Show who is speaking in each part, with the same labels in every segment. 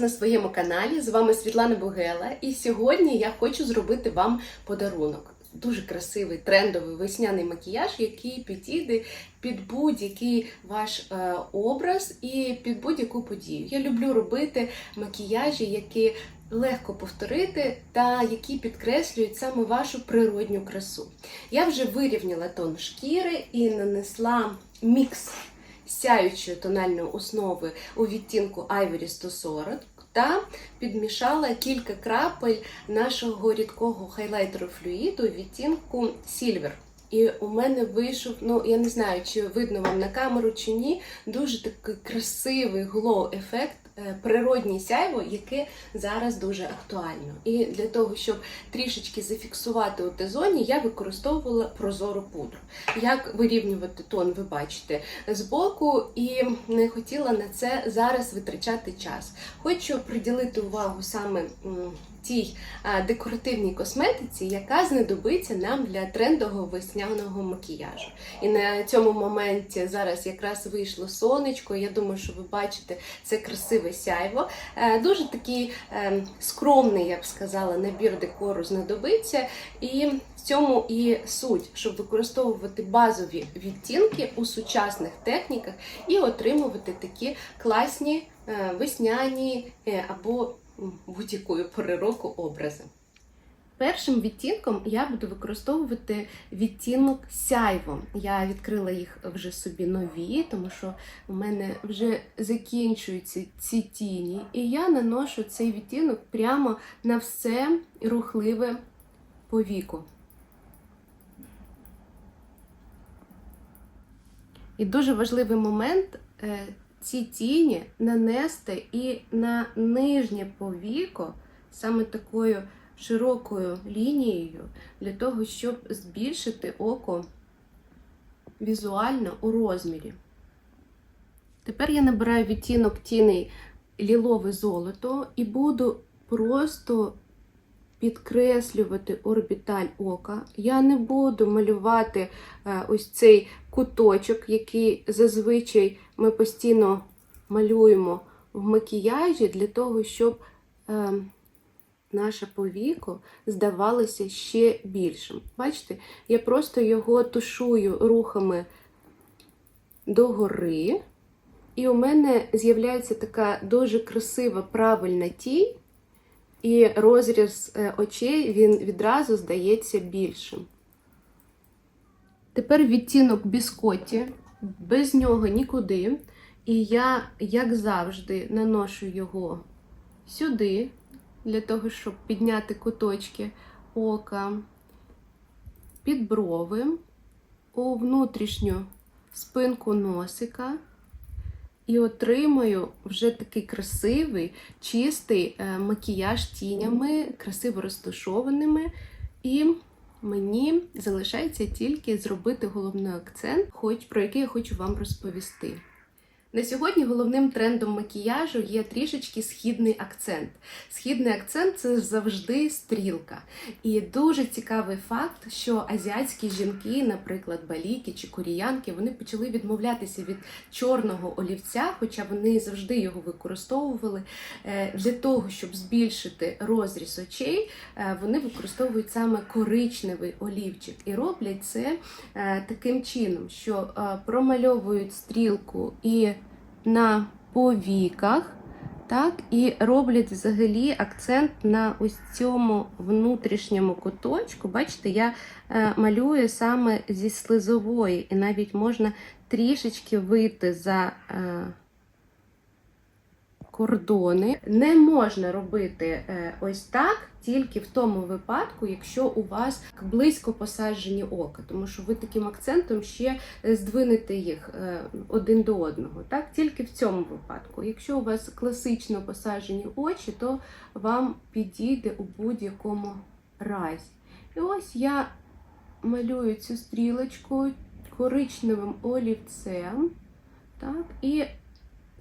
Speaker 1: на своєму каналі. З вами Світлана Бугела. І сьогодні я хочу зробити вам подарунок. Дуже красивий трендовий весняний макіяж, який підійде під будь-який ваш е, образ і під будь-яку подію. Я люблю робити макіяжі, які легко повторити та які підкреслюють саме вашу природню красу. Я вже вирівняла тон шкіри і нанесла мікс сяючої тональної основи у відтінку Ivory 140 та підмішала кілька крапель нашого рідкого хайлайтеру флюїду у відтінку Silver. І у мене вийшов, ну я не знаю, чи видно вам на камеру чи ні, дуже такий красивий глоу-ефект, е, природній сяйво, яке зараз дуже актуально. І для того, щоб трішечки зафіксувати у Т-зоні, я використовувала прозору пудру. Як вирівнювати тон, ви бачите збоку, і не хотіла на це зараз витрачати час. Хочу приділити увагу саме тій декоративній косметиці, яка знадобиться нам для трендового весняного макіяжу. І на цьому моменті зараз якраз вийшло сонечко. Я думаю, що ви бачите це красиве сяйво. Е, Дуже такий е, скромний, я б сказала, набір декору знадобиться. І в цьому і суть, щоб використовувати базові відтінки у сучасних техніках і отримувати такі класні е, весняні або будь-якої пори року образи. Першим відтінком я буду використовувати відтінок сяйво. Я відкрила їх вже собі нові, тому що у мене вже закінчуються ці тіні. І я наношу цей відтінок прямо на все рухливе повіко. І дуже важливий момент е, ці тіні нанести і на нижнє повіко саме такою широкою лінією для того, щоб збільшити око візуально у розмірі. Тепер я набираю відтінок тіней лілове золото і буду просто підкреслювати орбіталь ока. Я не буду малювати е, ось цей куточок, який зазвичай ми постійно малюємо в макіяжі для того, щоб е, наше повіко здавалося ще більшим. Бачите, я просто його тушую рухами догори, і у мене з'являється така дуже красива правильна тінь, і розріз е, очей він відразу здається більшим. Тепер відтінок біскоті, без нього нікуди. І я, як завжди, наношу його сюди, для того, щоб підняти куточки ока, під брови, у внутрішню спинку носика. І отримую вже такий красивий, чистий е, макіяж тінями, красиво розташованими. І мені залишається тільки зробити головний акцент, хоч про який я хочу вам розповісти. На сьогодні головним трендом макіяжу є трішечки східний акцент. Східний акцент це завжди стрілка. І дуже цікавий факт, що азіатські жінки, наприклад, баліки чи коріянки, вони почали відмовлятися від чорного олівця, хоча вони завжди його використовували. Е, Для того, щоб збільшити розріз очей, е, вони використовують саме коричневий олівчик і роблять це е, таким чином, що промальовують стрілку і на повіках, так, і роблять взагалі акцент на ось цьому внутрішньому куточку. Бачите, я е, малюю саме зі слизової, і навіть можна трішечки вийти за. Е, кордони не можна робити е, ось так тільки в тому випадку, якщо у вас близько посаджені ока, тому що ви таким акцентом ще здвинете їх е, один до одного. Так, тільки в цьому випадку. Якщо у вас класично посаджені очі, то вам підійде у будь-якому разі. І ось я малюю цю стрілочку коричневим олівцем. Так, і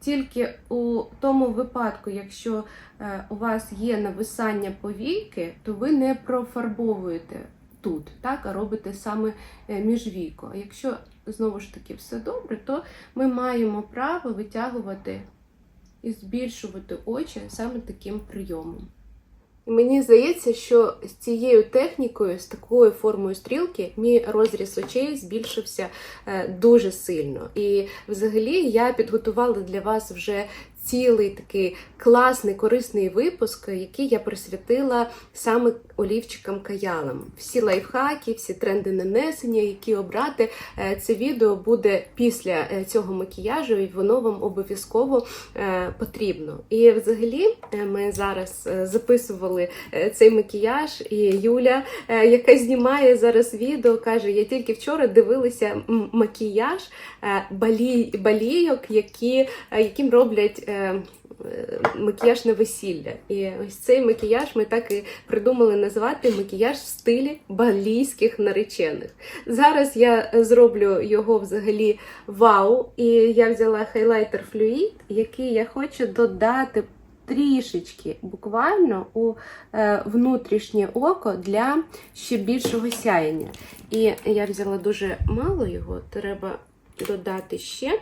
Speaker 1: тільки у тому випадку, якщо е, у вас є нависання повійки, то ви не профарбовуєте тут, так, а робите саме е, міжвійко. А якщо знову ж таки все добре, то ми маємо право витягувати і збільшувати очі саме таким прийомом. І Мені здається, що з цією технікою, з такою формою стрілки, мій розріз очей збільшився е, дуже сильно. І взагалі я підготувала для вас вже цілий такий класний корисний випуск, який я присвятила саме олівчикам каялам. Всі лайфхаки, всі тренди нанесення, які обрати. Е, Це відео буде після е, цього макіяжу, і воно вам обов'язково е, потрібно. І взагалі ми зараз записували цей макіяж, і Юля, яка знімає зараз відео, каже: Я тільки вчора дивилася макіяж балі, балійок, які, яким роблять. Е, Макіяж на весілля. І ось цей макіяж ми так і придумали назвати макіяж в стилі балійських наречених. Зараз я зроблю його взагалі вау. І я взяла хайлайтер Fluid, який я хочу додати трішечки буквально у е, внутрішнє око для ще більшого сяєння. І я взяла дуже мало його, треба додати ще.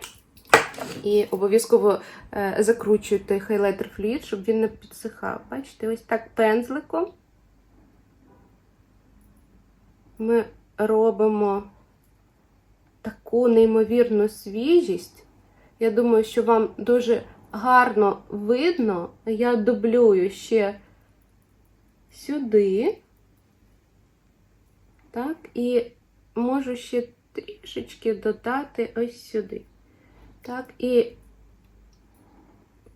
Speaker 1: І обов'язково е, закручуйте хайлайтер флюїд, щоб він не підсихав. Бачите, ось так пензликом ми робимо таку неймовірну свіжість. Я думаю, що вам дуже гарно видно. Я дублюю ще сюди. Так, і можу ще трішечки додати ось сюди. Так, і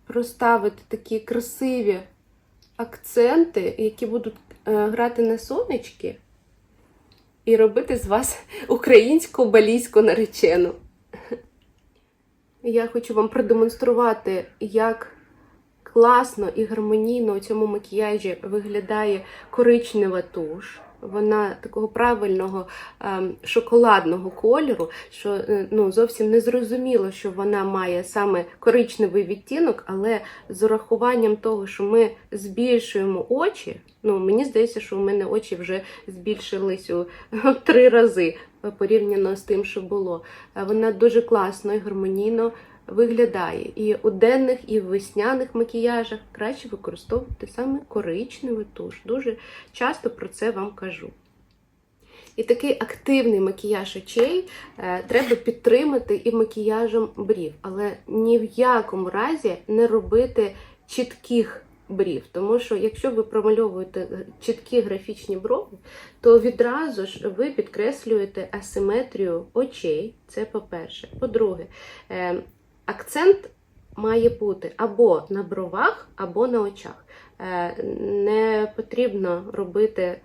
Speaker 1: проставити такі красиві акценти, які будуть е, грати на сонечки, і робити з вас українську балійську наречену. Я хочу вам продемонструвати, як класно і гармонійно у цьому макіяжі виглядає коричнева туш. Вона такого правильного ем, шоколадного кольору, що е, ну, зовсім не зрозуміло, що вона має саме коричневий відтінок, але з урахуванням того, що ми збільшуємо очі, ну мені здається, що у мене очі вже збільшились у три рази е, порівняно з тим, що було. Е, Вона дуже класно і гармонійно виглядає. І у денних, і в весняних макіяжах краще використовувати саме коричневу туш. Дуже часто про це вам кажу. І такий активний макіяж очей е, треба підтримати і макіяжем брів, але ні в якому разі не робити чітких брів. Тому що якщо ви промальовуєте чіткі графічні брови, то відразу ж ви підкреслюєте асиметрію очей. Це по-перше. По-друге, е, акцент має бути або на бровах, або на очах. Е, Не потрібно робити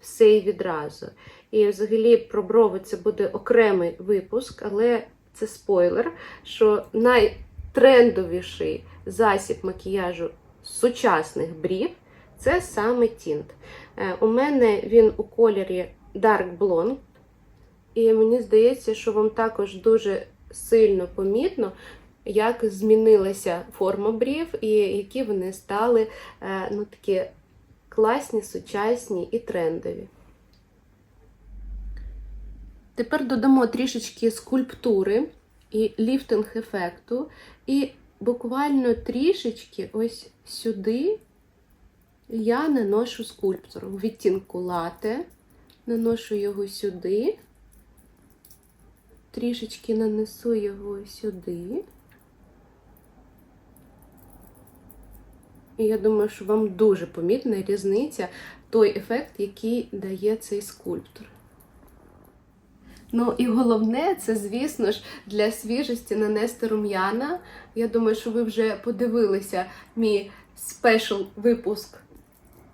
Speaker 1: все і відразу. І взагалі про брови це буде окремий випуск, але це спойлер, що найтрендовіший засіб макіяжу сучасних брів це саме тінт. Е, У мене він у кольорі Dark Blonde, і мені здається, що вам також дуже сильно помітно, як змінилася форма брів, і які вони стали е, ну, такі класні, сучасні і трендові. Тепер додамо трішечки скульптури і ліфтинг ефекту, і буквально трішечки ось сюди я наношу скульптор у відтінку лате, наношу його сюди, трішечки нанесу його сюди. І я думаю, що вам дуже помітна різниця той ефект, який дає цей скульптор. Ну і головне, це, звісно ж, для свіжості нанести рум'яна. Я думаю, що ви вже подивилися мій спешл випуск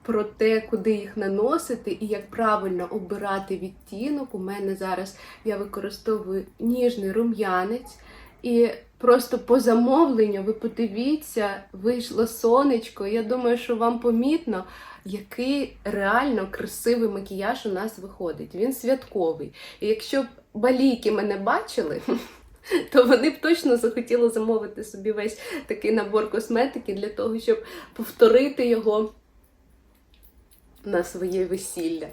Speaker 1: про те, куди їх наносити і як правильно обирати відтінок. У мене зараз я використовую ніжний рум'янець. І просто по замовленню ви подивіться, вийшло сонечко. Я думаю, що вам помітно, який реально красивий макіяж у нас виходить. Він святковий. І якщо б балійки мене бачили, то вони б точно захотіли замовити собі весь такий набор косметики для того, щоб повторити його на своє весілля.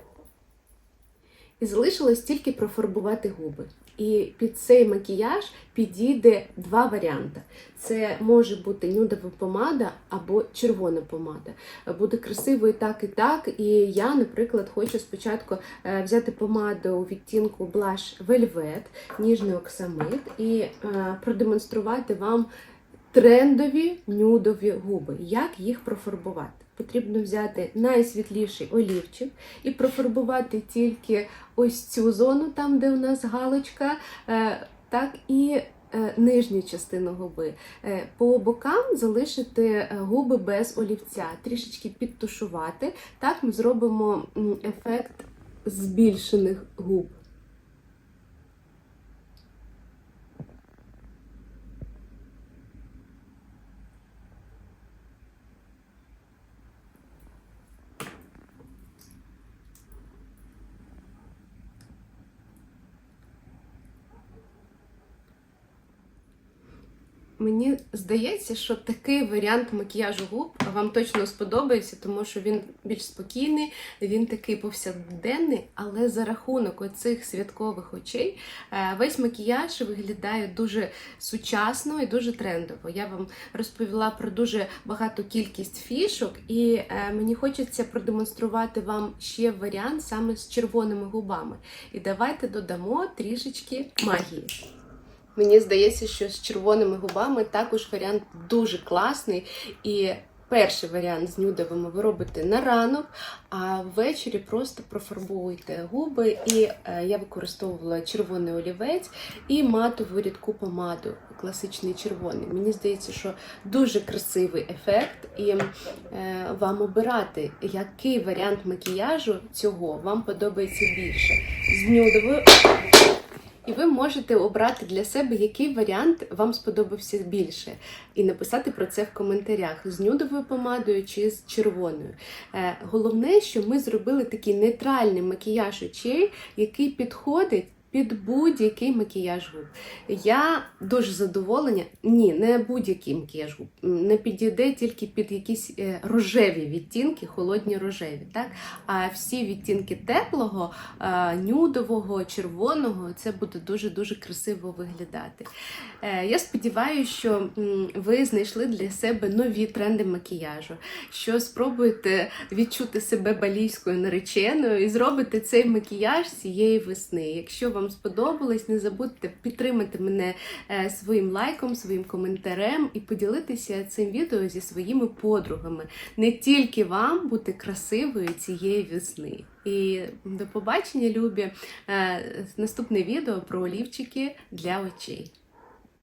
Speaker 1: І залишилось тільки профарбувати губи. І під цей макіяж підійде два варіанти. Це може бути нюдова помада або червона помада. Буде красиво і так, і так. І я, наприклад, хочу спочатку е, взяти помаду у відтінку Blush Velvet, ніжний оксамит, і е, продемонструвати вам трендові нюдові губи. Як їх профарбувати? Потрібно взяти найсвітліший олівчик і профарбувати тільки ось цю зону, там, де у нас галочка, е, так і е, нижню частину губи. Е, По бокам залишити губи без олівця, трішечки підтушувати. Так ми зробимо ефект збільшених губ. Мені здається, що такий варіант макіяжу губ вам точно сподобається, тому що він більш спокійний, він такий повсякденний, але за рахунок оцих святкових очей е, весь макіяж виглядає дуже сучасно і дуже трендово. Я вам розповіла про дуже багату кількість фішок, і е, мені хочеться продемонструвати вам ще варіант саме з червоними губами. І давайте додамо трішечки магії. Мені здається, що з червоними губами також варіант дуже класний. І перший варіант з нюдовими ви робите на ранок, а ввечері просто профарбуйте губи. І е, я використовувала червоний олівець і матову рідку помаду, класичний червоний. Мені здається, що дуже красивий ефект, і е, вам обирати, який варіант макіяжу цього вам подобається більше. З нюдовою. І ви можете обрати для себе, який варіант вам сподобався більше, і написати про це в коментарях з нюдовою помадою чи з червоною. Е, головне, що ми зробили такий нейтральний макіяж очей, який підходить. Під будь-який макіяж губ. Я дуже задоволена. Ні, не будь-який макіяж губ. Не підійде тільки під якісь е, рожеві відтінки, холодні рожеві. Так? А всі відтінки теплого, е, нюдового, червоного це буде дуже-дуже красиво виглядати. Е, Я сподіваюся, що ви знайшли для себе нові тренди макіяжу, що спробуєте відчути себе балійською нареченою і зробите цей макіяж цієї весни. Якщо вам сподобалось, не забудьте підтримати мене е, своїм лайком, своїм коментарем і поділитися цим відео зі своїми подругами. Не тільки вам бути красивою цієї весни. І до побачення, любі! Е, Наступне відео про олівчики для очей.